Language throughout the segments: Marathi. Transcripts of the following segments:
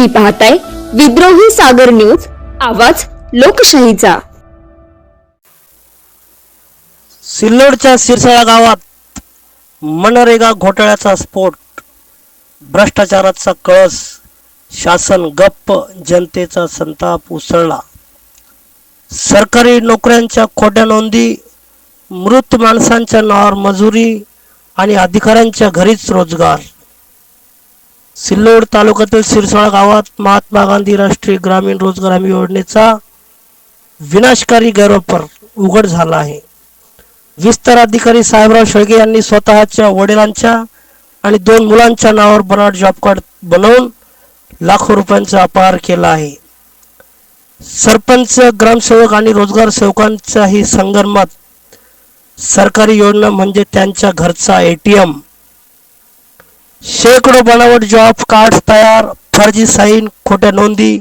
तुम्ही पाहताय विद्रोही सागर न्यूज आवाज लोकशाहीचा. सिल्लोडच्या सिरसाळा गावात मनरेगा घोटाळ्याचा स्फोट भ्रष्टाचाराचा कळस शासन गप्प जनतेचा संताप उसळला. सरकारी नोकऱ्यांच्या खोट्या नोंदी मृत माणसांच्या नावावर मजुरी आणि अधिकाऱ्यांच्या घरीच रोजगार. सिल्लोड तालुक्यातील सिरसाळा गावात महात्मा गांधी राष्ट्रीय ग्रामीण रोजगार हमी योजनेचा विनाशकारी गैरवापर उघड झाला आहे. विस्तार अधिकारी साहेबराव शेळगे यांनी स्वतःच्या वडिलांच्या आणि दोन मुलांच्या नावावर बनावट जॉब कार्ड बनवून लाखो रुपयांचा अपहार केला आहे. सरपंच ग्रामसेवक आणि रोजगार सेवकांचाही संगनमत सरकारी योजना म्हणजे त्यांच्या घरचा एटीएम शेकडो बनावट जॉब कार्ड तयार फर्जी साईन खोट्या नोंदी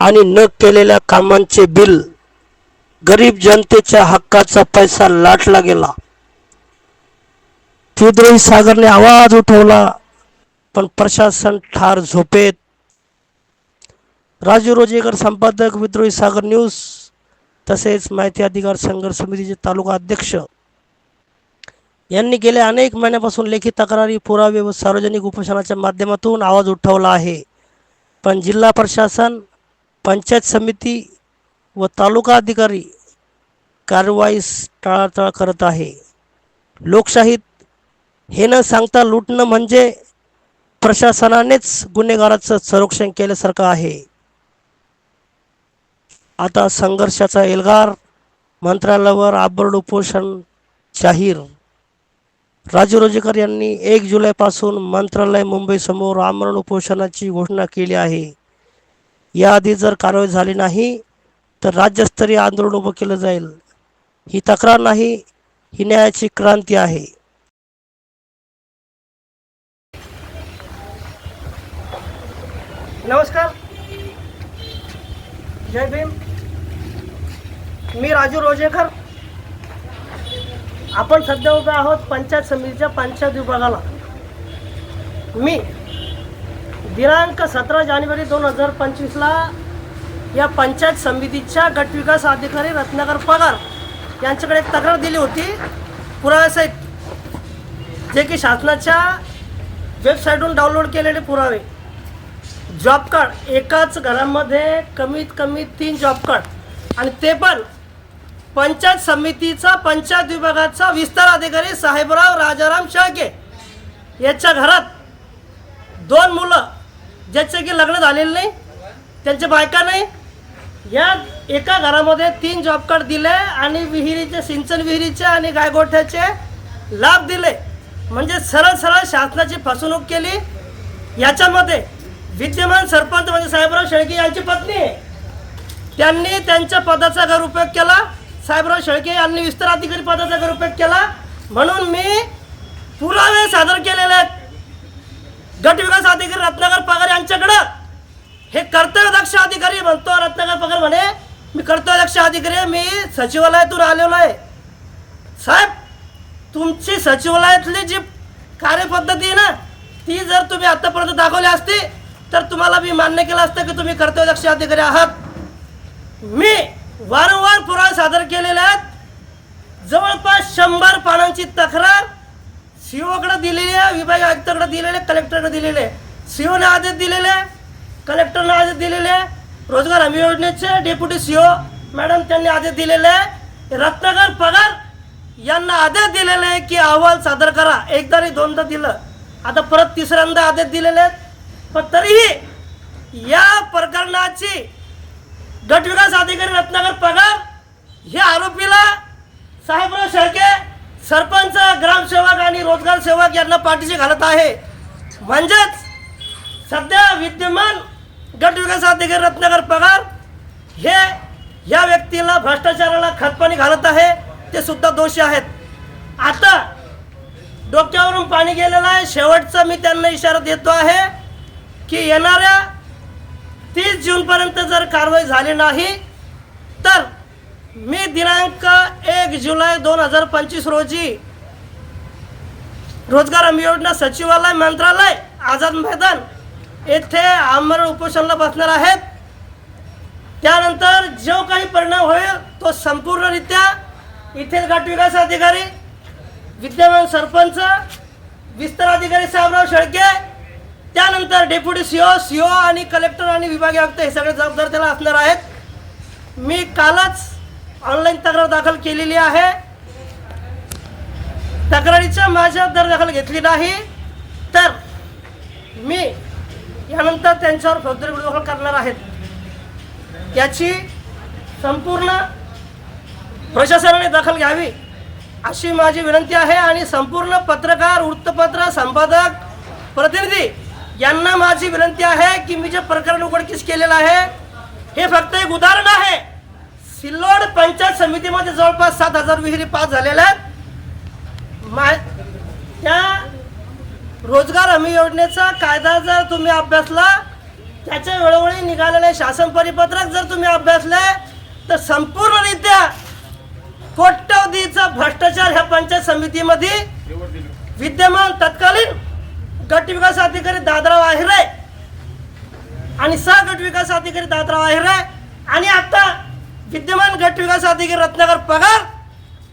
आणि न केलेल्या कामांचे बिल गरीब जनतेच्या हक्काचा पैसा लाटला गेला. विद्रोही सागरने आवाज उठवला पण प्रशासन ठार झोपेत. राजू रोजेकर संपादक विद्रोही सागर न्यूज तसेच माहिती अधिकार संघर्ष समितीचे तालुका अध्यक्ष यांनी गेल्या अनेक महिन्यापासून लेखी तक्रारी पुरावे व सार्वजनिक उपोषणाच्या माध्यमातून आवाज उठवला आहे. पण जिल्हा प्रशासन पंचायत समिती व तालुका अधिकारी कारवाईस टाळाटाळ करत आहे. लोकशाहीत हे न सांगता लुटणं म्हणजे प्रशासनानेच गुन्हेगाराचं संरक्षण केल्यासारखं आहे. आता संघर्षाचा एल्गार मंत्रालयावर आबरड उपोषण जाहीर राजू रोजेकर यांनी एक जुलैपासून मंत्रालय मुंबईसमोर आमरण उपोषणाची घोषणा केली आहे. याआधी जर कारवाई झाली नाही तर राज्यस्तरीय आंदोलन उभं केलं जाईल. ही तक्रार नाही ही न्यायाची क्रांती आहे. नमस्कार. जय भीम. मी राजू रोजेकर. आपण सध्या उभे आहोत पंचायत समितीच्या पंचायत विभागाला. मी दिनांक सतरा जानेवारी दोन हजार पंचवीसला या पंचायत समितीच्या गटविकास अधिकारी रत्नाकर पगार यांच्याकडे एक तक्रार दिली होती. पुराव्यासहित जे की शासनाच्या वेबसाईटवरून डाउनलोड केलेले पुरावे. जॉब कार्ड एकाच घरामध्ये कमीत कमी तीन जॉब कार्ड आणि ते पण पंचायत समितीचा पंचायत विभागाचा विस्तार अधिकारी साहेबराव राजाराम शेळके. याच्या घरात दोन मुलं ज्याचे की लग्न झालेले नाही त्यांच्या बायका नाही. या एका घरामध्ये तीन जॉब कार्ड दिले आणि विहिरीचे सिंचन विहिरीचे आणि गायगोठ्याचे लाभ दिले. म्हणजे सरळ सरळ शासनाची फसवणूक केली. याच्यामध्ये विद्यमान सरपंच म्हणजे साहेबराव शेळके यांची पत्नी आहे. त्यांनी त्यांच्या पदाचा गैरउपयोग केला. साहेबराव शेळके यांनी विस्तार अधिकारी पदाचा गरुपयोग केला. म्हणून मी पुरावे सादर केलेले आहेत. गट विकास अधिकारी रत्नाकर पगार यांच्याकडं. हे कर्तव्यदक्ष अधिकारी म्हणतो रत्नाकर पगार म्हणे मी कर्तव्यदक्ष अधिकारी मी सचिवालयातून आलेलो आहे. साहेब तुमची सचिवालयातली जी कार्यपद्धती आहे ना ती जर तुम्ही आतापर्यंत दाखवली असती तर तुम्हाला मी मान्य केलं असतं की तुम्ही कर्तव्यदक्ष अधिकारी आहात. मी वारंवार सादर केलेले आहेत. जवळपास शंभर पानांची तक्रार सीओकडे दिलेली आहे विभाग आयुक्ताकडे दिलेले कलेक्टरकडे दिलेले सीओने आदेश दिलेले कलेक्टरने आदेश दिलेले रोजगार हमी योजनेचे डेप्युटी सीओ मॅडम त्यांनी आदेश दिलेले आहे. रत्नाकर पगार यांना आदेश दिलेले आहे की अहवाल सादर करा. एकदा नाही दोनदा दिलं. आता परत तिसऱ्यांदा आदेश दिलेले आहेत. पण तरीही या प्रकरणाची गटविकास अधिकारी रत्नाकर पगार हे आरोपीला साहेबराव शेळके सरपंच ग्रामसेवक आणि रोजगार सेवक यांना पाठीशी घालत आहे. म्हणजेच सध्या विद्यमान गटविकास अधिकारी रत्नाकर पगार हे या व्यक्तीला भ्रष्टाचाराला खतपाणी घालत आहे ते सुद्धा दोषी आहेत. आता डोक्यावरून पाणी गेलेलं आहे. शेवटचा मी त्यांना इशारा देतो आहे की येणाऱ्या तीस जूनपर्यंत जर कारवाई झाली नाही तर मी दिनांक एक जुलै दोन हजार पंचवीस रोजी रोजगार हमी योजना सचिवालय मंत्रालय आझाद मैदान येथे आमरण उपोषणाला बसणार आहेत. त्यानंतर जो काही परिणाम होईल तो संपूर्णरित्या इथे गट विकास अधिकारी विद्यमान सरपंच विस्तार अधिकारी साहेबराव शेळके त्यानंतर डेप्युटी सीओ सीओ आणि कलेक्टर आणि विभागीय आयुक्त हे सगळे जबाबदार त्याला असणार आहेत. मी कालच ऑनलाईन तक्रार दाखल केलेली आहे. तक्रारीच्या माझ्या दर दाखल घेतली नाही. तर मी यानंतर त्यांच्यावर फौजदारी गुन्हे दाखल करणार आहेत याची संपूर्ण प्रशासनाने दखल घ्यावी अशी माझी विनंती आहे आणि संपूर्ण पत्रकार वृत्तपत्र संपादक प्रतिनिधी यांना माझी विनंती आहे की मी जे प्रकरण उघडकीस केलेलं आहे हे फक्त एक उदाहरण आहे. सिल्लोड पंचायत समितीमध्ये जवळपास सात हजार विहिरी पास झालेल्या आहेत. त्या रोजगार हमी योजनेचा कायदा जर तुम्ही अभ्यासला त्याच्या वेळोवेळी निघालेले शासन परिपत्रक जर तुम्ही अभ्यासले तर संपूर्णरित्या कोट्यवधीचा भ्रष्टाचार ह्या पंचायत समितीमध्ये विद्यमान तत्कालीन गट विकास अधिकारी दादराव आहिरे आणि सह गट विकास अधिकारी दादराव आहिरे. आणि आता विद्यमान गट विकास अधिकारी रत्नाकर पगार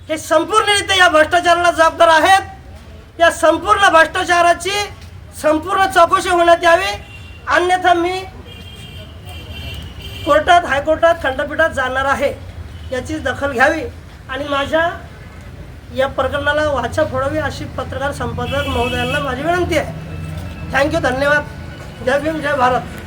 हे संपूर्णरित्या या भ्रष्टाचाराला जबाबदार आहेत. या संपूर्ण भ्रष्टाचाराची संपूर्ण चौकशी होण्यात यावी. अन्यथा मी कोर्टात हायकोर्टात खंडपीठात जाणार आहे याची दखल घ्यावी आणि माझ्या या प्रकरणाला वाचा फोडावी अशी पत्रकार संपादक महोदयांना माझी विनंती आहे. थँक्यू धन्यवाद. जय भीम जय भारत.